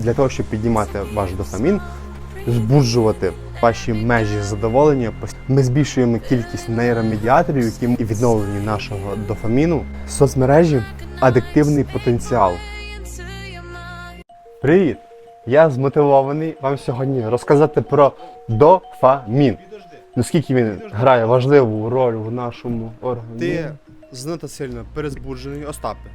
для того, щоб піднімати ваш дофамін, збуджувати ваші межі задоволення. Ми збільшуємо кількість нейромедіаторів, які відновлені нашого дофаміну. Соцмережі адиктивний потенціал. Привіт! Я змотивований вам сьогодні розказати про дофамін. Наскільки він грає важливу роль в нашому організмі. Ти занадто сильно перезбуджений, Остапе.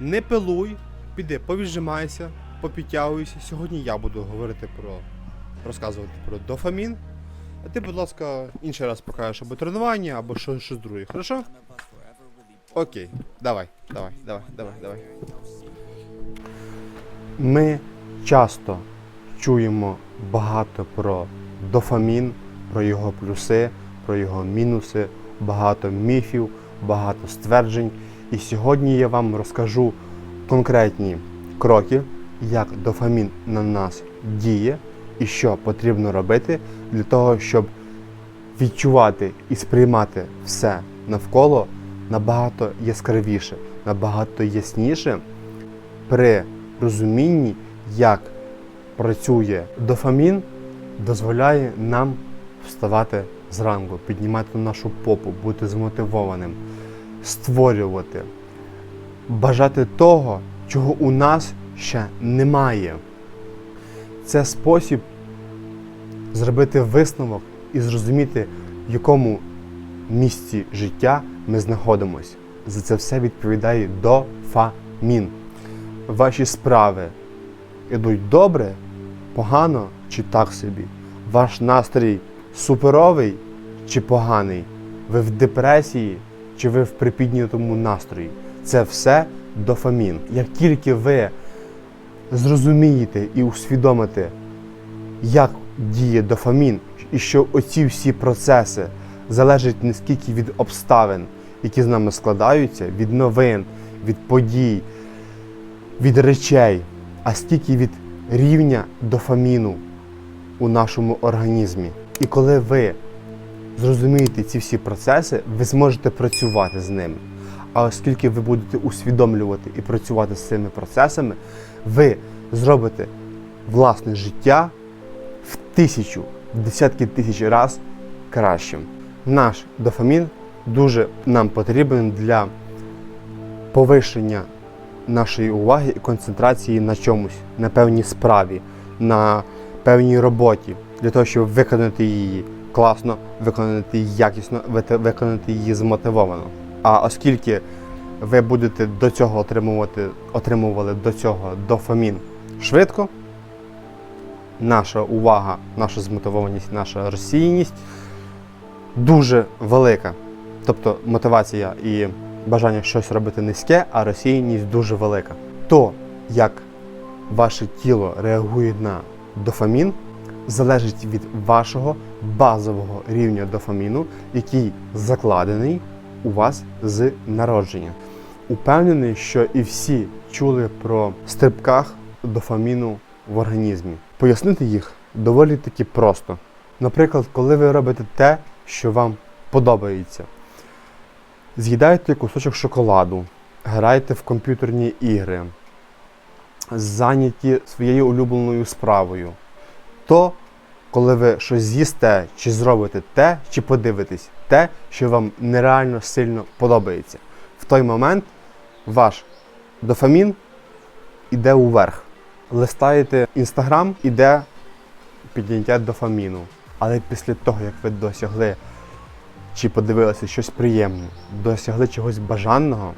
Не пилуй, піди, повіжимайся, попідтягуйся. Сьогодні я буду говорити про розказувати про дофамін. А ти, будь ласка, інший раз покажеш або тренування, або щось друге, хорошо? Окей, давай, давай, давай, давай, давай. Ми часто чуємо багато про дофамін, про його плюси, про його мінуси, багато міфів, багато стверджень. І сьогодні я вам розкажу конкретні кроки, як дофамін на нас діє і що потрібно робити для того, щоб відчувати і сприймати все навколо набагато яскравіше, набагато ясніше при розумінні, як працює дофамін, дозволяє нам вставати зранку, піднімати нашу попу, бути змотивованим, створювати, бажати того, чого у нас ще немає. Це спосіб зробити висновок і зрозуміти, в якому місці життя ми знаходимося. За це все відповідає дофамін. Ваші справи йдуть добре, погано чи так собі. Ваш настрій суперовий чи поганий. Ви в депресії чи ви в припіднятому настрої. Це все дофамін. Як тільки ви зрозумієте і усвідомите, як діє дофамін, і що оці всі процеси залежать не скільки від обставин, які з нами складаються, від новин, від подій, від речей, а стільки від рівня дофаміну у нашому організмі. І коли ви зрозумієте ці всі процеси, ви зможете працювати з ними. А оскільки ви будете усвідомлювати і працювати з цими процесами, ви зробите власне життя в тисячу, в десятки тисяч разів кращим. Наш дофамін дуже нам потрібен для повищення нашої уваги і концентрації на чомусь, на певній справі, на певній роботі, для того, щоб виконати її класно, виконати її якісно, виконати її змотивовано. А оскільки ви будете до цього отримувати, отримували до цього дофамін швидко, наша увага, наша змотивованість, наша розсіяність дуже велика. Тобто мотивація і бажання щось робити низьке, а розсіяність дуже велика. То, як ваше тіло реагує на дофамін, залежить від вашого базового рівня дофаміну, який закладений у вас з народження. Упевнений, що і всі чули про стрибках дофаміну в організмі. Пояснити їх доволі таки просто. Наприклад, коли ви робите те, що вам подобається, з'їдаєте кусочок шоколаду, граєте в комп'ютерні ігри, зайняті своєю улюбленою справою, то коли ви щось з'їсте, чи зробите те, чи подивитесь те, що вам нереально сильно подобається, в той момент ваш дофамін іде уверх. Листаєте інстаграм, іде підняття дофаміну. Але після того, як ви досягли чи подивилися щось приємне, досягли чогось бажаного,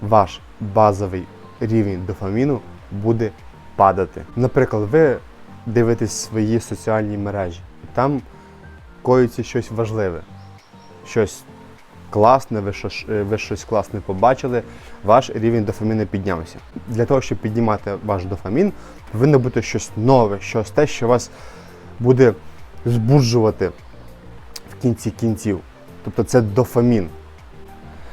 ваш базовий рівень дофаміну буде падати. Наприклад, ви дивитесь свої соціальні мережі, там коїться щось важливе, щось класне, ви щось, ви щось класне побачили, ваш рівень дофаміну піднявся. Для того, щоб піднімати ваш дофамін, повинно бути щось нове, щось те, що вас буде збуджувати в кінці кінців. Тобто це дофамін.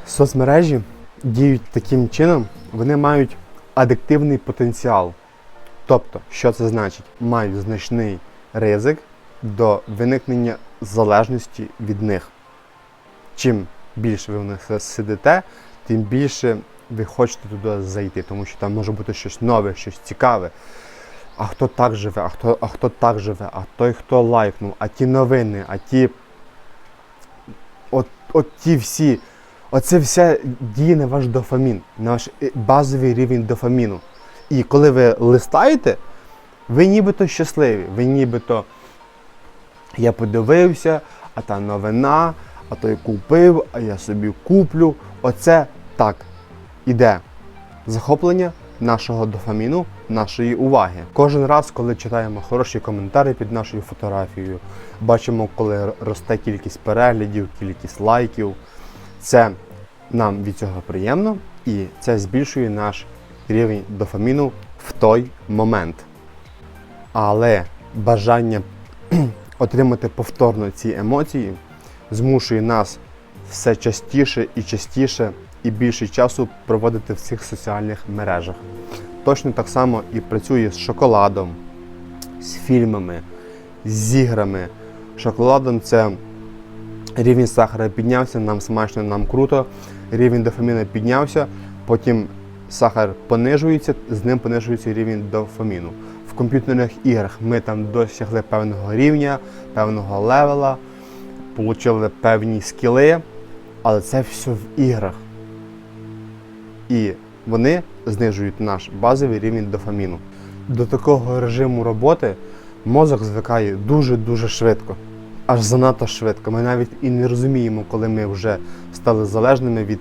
Соцмережі діють таким чином, вони мають адиктивний потенціал. Тобто, що це значить? Мають значний ризик до виникнення залежності від них. Чим більше ви в них сидите, тим більше ви хочете туди зайти, тому що там може бути щось нове, щось цікаве. а хто так живе, а хто, а хто так живе, а той, хто лайкнув, а ті новини, а ті. От, от ті всі. Оце все діє на ваш дофамін, на ваш е, базовий рівень дофаміну. І коли ви листаєте, ви нібито щасливі, ви нібито я подивився, а та новина, а той купив, а я собі куплю. Оце так іде захоплення нашого дофаміну, нашої уваги. Кожен раз, коли читаємо хороші коментарі під нашою фотографією, бачимо, коли росте кількість переглядів, кількість лайків. Це нам від цього приємно і це збільшує наш рівень дофаміну в той момент. Але бажання отримати повторно ці емоції змушує нас все частіше і частіше і більше часу проводити в цих соціальних мережах. Точно так само і працює з шоколадом, з фільмами, з іграми. Шоколадом це рівень сахара піднявся, нам смачно, нам круто, рівень дофаміну піднявся, потім сахар понижується, з ним понижується рівень дофаміну. В комп'ютерних іграх ми там досягли певного рівня, певного левела, отримали певні скіли, але це все в іграх. І вони знижують наш базовий рівень дофаміну. До такого режиму роботи мозок звикає дуже-дуже швидко. Аж занадто швидко. Ми навіть і не розуміємо, коли ми вже стали залежними від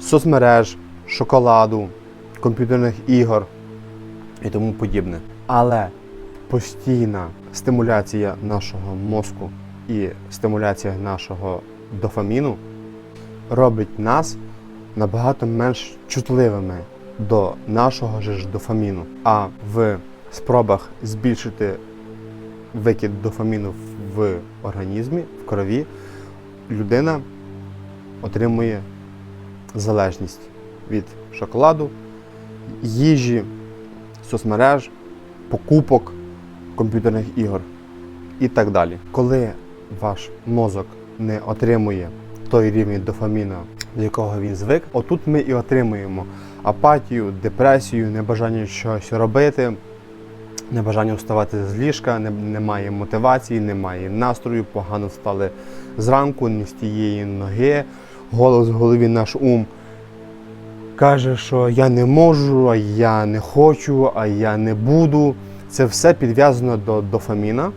соцмереж, шоколаду, комп'ютерних ігор і тому подібне. Але постійна стимуляція нашого мозку і стимуляція нашого дофаміну робить нас набагато менш чутливими до нашого ж дофаміну. А в спробах збільшити викид дофаміну в організмі, в крові, людина отримує залежність від шоколаду, їжі, соцмереж, покупок, комп'ютерних ігор і так далі. Коли ваш мозок не отримує той рівень дофаміну, до якого він звик, отут ми і отримуємо апатію, депресію, небажання щось робити, небажання вставати з ліжка, немає мотивації, немає настрою, погано встали зранку, не з тієї ноги, голос в голові наш ум каже, що я не можу, а я не хочу, а я не буду. Це все підв'язано до дофаміна.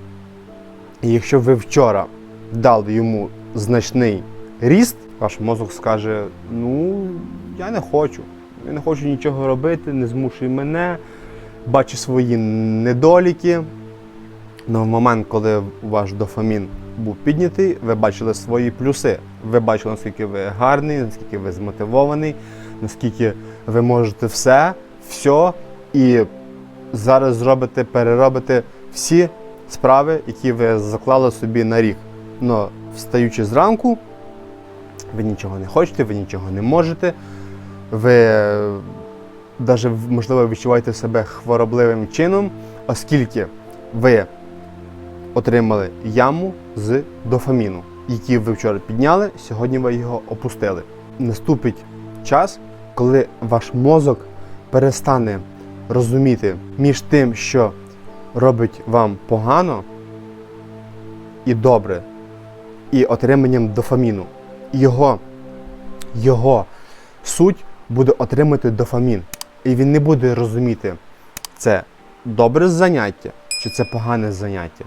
І якщо ви вчора дали йому значний ріст, ваш мозок скаже: ну, я не хочу, я не хочу нічого робити, не змушуй мене, бачу свої недоліки. Но в момент, коли ваш дофамін був піднятий, ви бачили свої плюси. Ви бачили, наскільки ви гарний, наскільки ви змотивований, наскільки ви можете все, все, і зараз зробите, переробите всі справи, які ви заклали собі на рік. Но встаючи зранку, ви нічого не хочете, ви нічого не можете, ви навіть, можливо, відчуваєте себе хворобливим чином, оскільки ви отримали яму з дофаміну, який ви вчора підняли, сьогодні ви його опустили. Наступить час, коли ваш мозок перестане розуміти між тим, що робить вам погано і добре, і отриманням дофаміну. Його, його суть буде отримати дофамін. І він не буде розуміти, це добре заняття чи це погане заняття.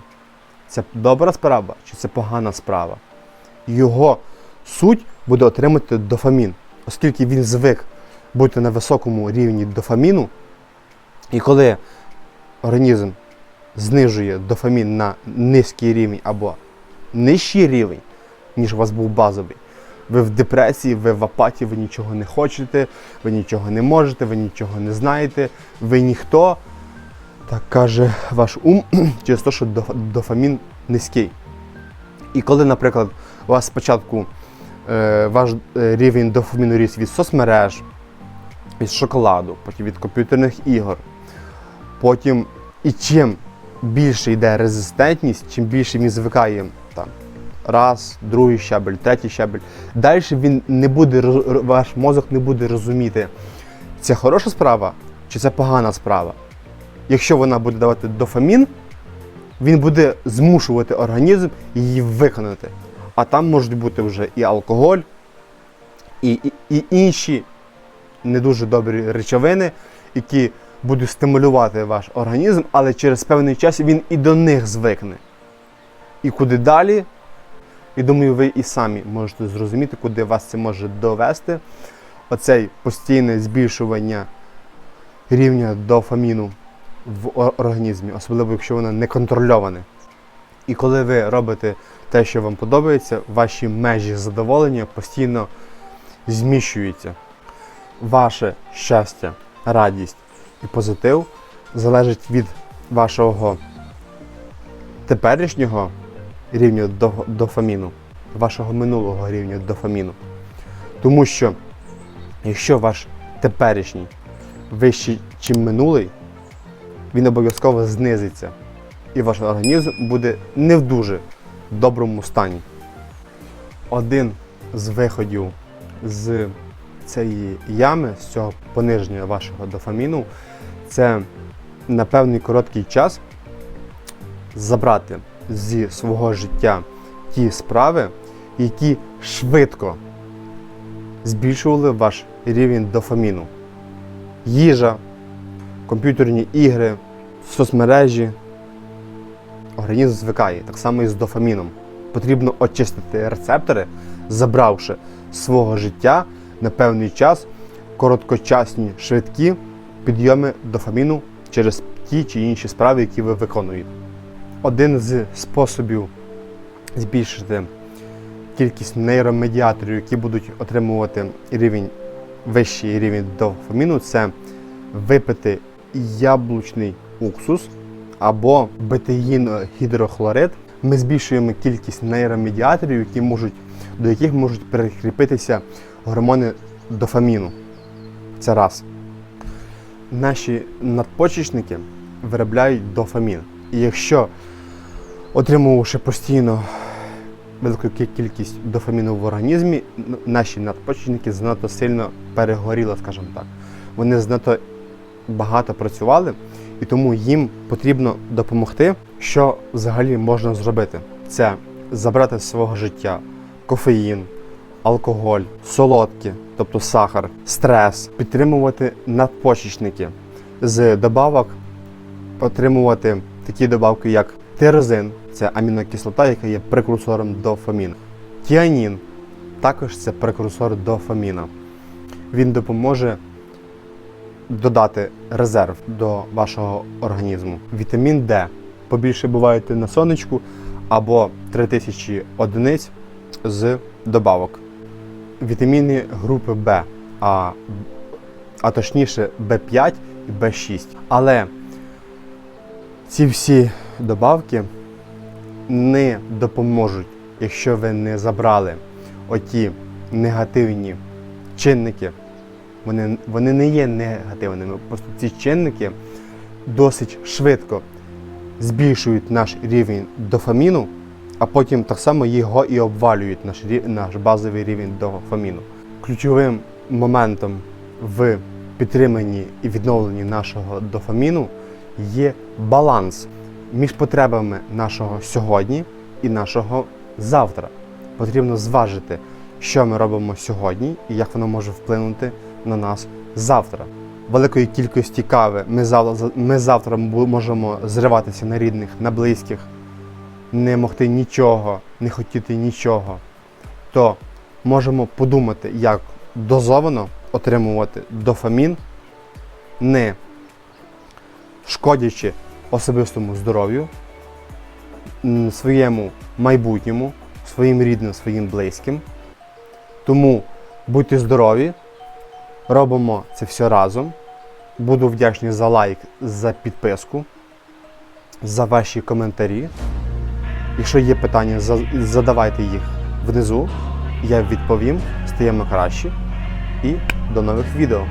Це добра справа чи це погана справа. Його суть буде отримати дофамін, оскільки він звик бути на високому рівні дофаміну, і коли організм знижує дофамін на низький рівень або нижчий рівень, ніж у вас був базовий, ви в депресії, ви в апатії, ви нічого не хочете, ви нічого не можете, ви нічого не знаєте, ви ніхто. Так каже ваш ум через те, що доф- дофамін низький. І коли, наприклад, у вас спочатку е, ваш е, рівень дофаміну ріс від соцмереж, від шоколаду, потім від комп'ютерних ігор, потім і чим більше йде резистентність, чим більше він звикає там, раз, другий щабель, третій щабель, далі він не буде, ваш мозок не буде розуміти, це хороша справа чи це погана справа. якщо вона буде давати дофамін, він буде змушувати організм її виконати. А там можуть бути вже і алкоголь, і, і, і інші не дуже добрі речовини, які будуть стимулювати ваш організм, але через певний час він і до них звикне. І куди далі, і думаю, ви і самі можете зрозуміти, куди вас це може довести. Оцей постійне збільшування рівня дофаміну в організмі, особливо якщо воно не контрольоване. І коли ви робите те, що вам подобається, ваші межі задоволення постійно зміщуються. Ваше щастя, радість і позитив залежить від вашого теперішнього рівня дофаміну, вашого минулого рівня дофаміну. Тому що якщо ваш теперішній вищий, ніж минулий, він обов'язково знизиться. І ваш організм буде не в дуже доброму стані. Один з виходів з цієї ями, з цього пониження вашого дофаміну, це на певний короткий час забрати зі свого життя ті справи, які швидко збільшували ваш рівень дофаміну. Їжа, комп'ютерні ігри, соцмережі. Організм звикає, так само і з дофаміном. Потрібно очистити рецептори, забравши свого життя на певний час короткочасні швидкі підйоми дофаміну через ті чи інші справи, які ви виконуєте. Один з способів збільшити кількість нейромедіаторів, які будуть отримувати рівень вищий рівень дофаміну, це випити яблучний уксус або бетеїн-гідрохлорид. Ми збільшуємо кількість нейромедіаторів, які можуть, до яких можуть прикріпитися гормони дофаміну. Це раз. Наші надпочечники виробляють дофамін. І якщо отримувавши постійно велику кількість дофаміну в організмі, наші надпочечники занадто сильно перегоріли, скажімо так. Вони занадто багато працювали, і тому їм потрібно допомогти. Що взагалі можна зробити? Це забрати з свого життя кофеїн, алкоголь, солодкі, тобто сахар, стрес, підтримувати надпочечники з добавок, отримувати такі добавки, як тирозин, це амінокислота, яка є прекурсором дофаміну. Тіанін також це прекурсор дофаміна. Він допоможе додати резерв до вашого організму. Вітамін Д. Побільше буваєте на сонечку або 3000 одиниць з добавок. Вітаміни групи Б, а, а точніше В5 і В6. Але ці всі добавки не допоможуть, якщо ви не забрали оті негативні чинники. Вони, вони не є негативними. Просто ці чинники досить швидко збільшують наш рівень дофаміну, а потім так само його і обвалюють наш, наш базовий рівень дофаміну. Ключовим моментом в підтриманні і відновленні нашого дофаміну є баланс між потребами нашого сьогодні і нашого завтра. Потрібно зважити, що ми робимо сьогодні і як воно може вплинути на нас завтра. Великої кількості кави ми завтра, ми завтра можемо зриватися на рідних, на близьких, не могти нічого, не хотіти нічого. То можемо подумати, як дозовано отримувати дофамін, не шкодячи особистому здоров'ю, своєму майбутньому, своїм рідним, своїм близьким. Тому будьте здорові, робимо це все разом. Буду вдячний за лайк, за підписку, за ваші коментарі. Якщо є питання, задавайте їх внизу. Я відповім, стаємо краще. І до нових відео.